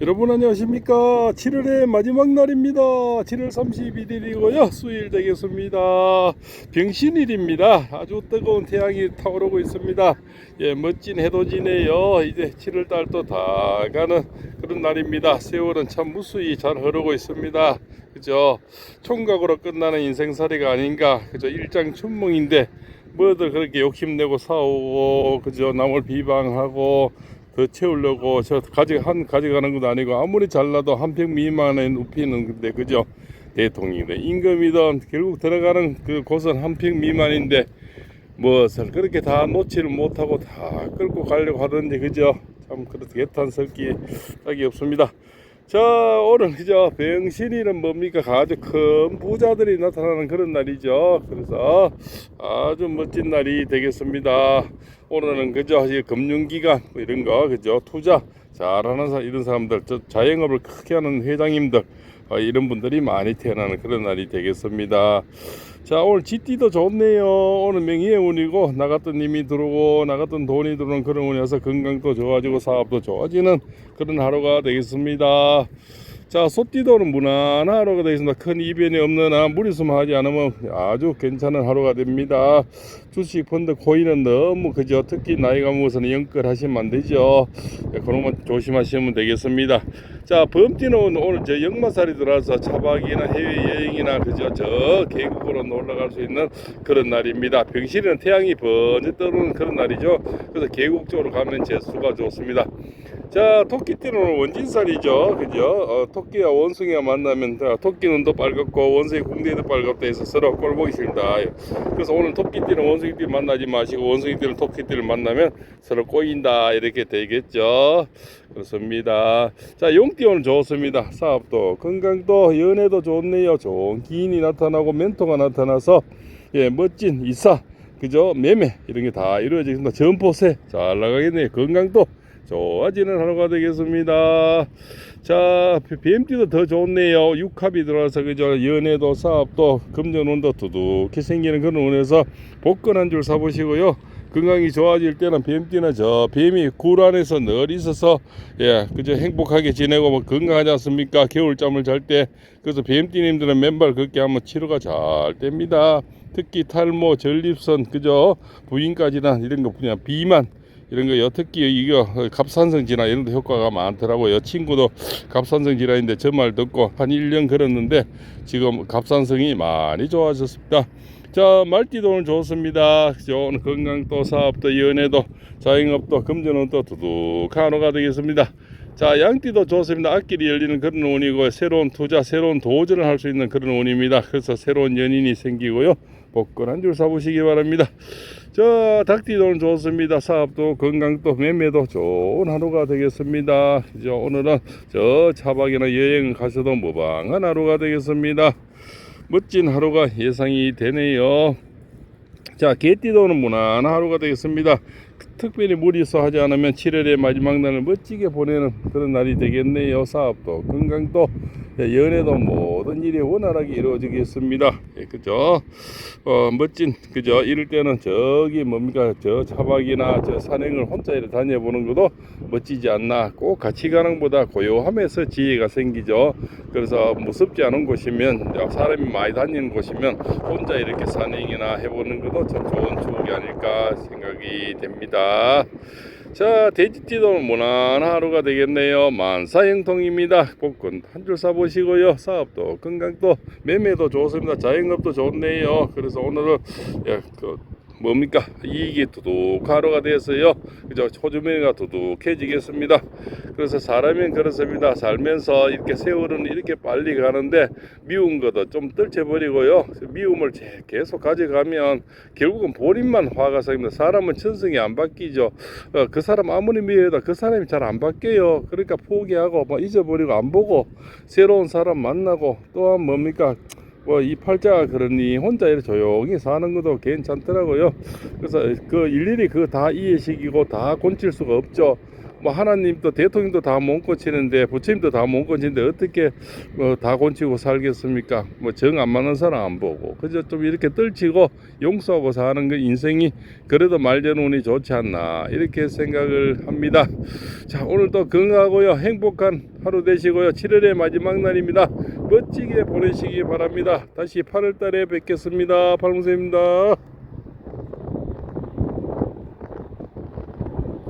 여러분 안녕하십니까? 7월의 마지막 날입니다. 7월 31일이고요. 수요일 되겠습니다. 병신일입니다. 아주 뜨거운 태양이 타오르고 있습니다. 예 멋진 해도 지네요. 이제 7월달 또 다 가는 그런 날입니다. 세월은 참 무수히 잘 흐르고 있습니다. 그죠? 총각으로 끝나는 인생살이가 아닌가. 그죠? 일장춘몽인데 뭐들 그렇게 욕심내고 싸우고 그죠? 남을 비방하고 더 채우려고 저 가지 한 가져가는 것도 아니고 아무리 잘나도 한 평 미만의 높이는 근데 그죠? 대통령이든 임금이든 결국 들어가는 그 곳은 한 평 미만인데 무엇을 그렇게 다 놓지를 못하고 다 끌고 가려고 하던데 그죠? 참 그렇게 개탄스럽기 딱이 없습니다 자 오늘 그죠 병신이는 뭡니까? 아주 큰 부자들이 나타나는 그런 날이죠. 그래서 아주 멋진 날이 되겠습니다. 오늘은 그죠 이 금융기관 뭐 이런 거 그죠 투자 잘하는 사 이런 사람들 저 자영업을 크게 하는 회장님들 어, 이런 분들이 많이 태어나는 그런 날이 되겠습니다. 자 오늘 GT도 좋네요. 오늘 명의의 운이고 나갔던 님이 들어오고 나갔던 돈이 들어오는 그런 운이어서 건강도 좋아지고 사업도 좋아지는 그런 하루가 되겠습니다. 자 소띠도는 무난한 하루가 되겠습니다. 큰 이변이 없는 한 무리수만 하지 않으면 아주 괜찮은 하루가 됩니다. 주식 펀드 코인은 너무 그죠 특히 나이가 먹어서는 연끌하시면 안 되죠. 네, 그런 건 조심하시면 되겠습니다. 자 범띠는 오늘 저 역마살이 들어와서 차박이나 해외여행이나 그죠 저 계곡으로 놀러 갈 수 있는 그런 날입니다. 병실에는 태양이 번져 떠오르는 그런 날이죠. 그래서 계곡 쪽으로 가면 재수가 좋습니다. 자 토끼띠는 원진살이죠. 그죠? 어, 토끼와 원숭이가 만나면 자, 토끼 눈도 빨갛고 원숭이 궁대도 빨갛다 해서 서로 꼴 보기 싫다. 그래서 오늘 토끼띠는 원숭이띠 만나지 마시고 원숭이띠는 토끼띠를 만나면 서로 꼬인다 이렇게 되겠죠. 그렇습니다. 자 용띠 오늘 좋습니다. 사업도 건강도 연애도 좋네요. 좋은 기인이 나타나고 멘토가 나타나서 예 멋진 이사 그죠 매매 이런 게 다 이루어지겠습니다. 점포세 잘 나가겠네요. 건강도 좋아지는 하루가 되겠습니다. 자, BMT도 더 좋네요. 육합이 들어와서 그죠. 연애도 사업도 금전운도 두둑히 생기는 그런 운에서 복권 한 줄 사보시고요. 건강이 좋아질 때는 BMT는 저 뱀이 굴 안에서 늘 있어서 예, 그저 행복하게 지내고 뭐 건강하지 않습니까? 겨울잠을 잘 때 그래서 BMT님들은 맨발 걷기 하면 치료가 잘 됩니다. 특히 탈모, 전립선, 그죠? 부인까지나 이런 거 그냥 비만 이런 거요 특히 이거 갑산성 질환 이런 데 효과가 많더라고요. 친구도 갑산성 질환인데 저 말 듣고 한 1년 걸었는데 지금 갑산성이 많이 좋아졌습니다. 자 말띠도 오늘 좋습니다? 오늘 건강도 사업도 연애도 자영업도 금전운도 두둑한 하루가 되겠습니다. 자 양띠도 좋습니다. 앞길이 열리는 그런 운이고 새로운 투자 새로운 도전을 할 수 있는 그런 운입니다. 그래서 새로운 연인이 생기고요. 복권 한 줄 사보시기 바랍니다 저 오늘 좋습니다. 사업도 건강도 매매도 좋은 하루가 되겠습니다. 이제 오늘은 저 차박이나 여행 가셔도 무방한 하루가 되겠습니다. 멋진 하루가 예상이 되네요. 자, 개띠도 오늘 무난한 하루가 되겠습니다. 특별히 무리수 하지 않으면 7월의 마지막 날을 멋지게 보내는 그런 날이 되겠네요. 사업도 건강도 예, 연애도 모든 일이 원활하게 이루어지겠습니다. 예, 그죠? 어, 멋진 그죠? 이럴 때는 저기 뭡니까 저 차박이나 저 산행을 혼자 이렇게 다녀보는 것도 멋지지 않나. 꼭 같이 가는 것보다 고요함에서 지혜가 생기죠. 그래서 무섭지 않은 곳이면 사람이 많이 다니는 곳이면 혼자 이렇게 산행이나 해보는 것도 참 좋은 추억이 아닐까 생각이 됩니다. 자, 돼지띠도 무난한 하루가 되겠네요. 만사형통입니다. 복권 한 줄 사보시고요. 사업도 건강도 매매도 좋습니다. 자영업도 좋네요. 그래서 오늘은 예, 그 뭡니까 이익이 두둑 하루가 되었어요. 그죠? 호주머니가 두둑해지겠습니다. 그래서 사람은 그렇습니다. 살면서 이렇게 세월은 이렇게 빨리 가는데 미운 것도 좀 떨쳐버리고요. 미움을 제- 계속 가져가면 결국은 본인만 화가 생깁니다. 사람은 천성이 안 바뀌죠. 어, 그 사람 아무리 미워해도 그 사람이 잘 안 바뀌어요. 그러니까 포기하고 뭐 잊어버리고 안 보고 새로운 사람 만나고 또한 뭡니까 뭐 이 팔자가 그러니 혼자 이렇게 조용히 사는 것도 괜찮더라고요. 그래서 그 일일이 그다 이해시키고 다 곤칠 수가 없죠. 뭐 하나님도 대통령도 다 못 고치는데 부처님도 다 못 고치는데 어떻게 뭐 다 고치고 살겠습니까? 뭐 정 안 맞는 사람 안 보고 그저 좀 이렇게 떨치고 용서하고 사는 그 인생이 그래도 말되는 운이 좋지 않나 이렇게 생각을 합니다. 자 오늘도 건강하고요 행복한 하루 되시고요 7월의 마지막 날입니다. 멋지게 보내시기 바랍니다. 다시 8월달에 뵙겠습니다. 팔공세입니다.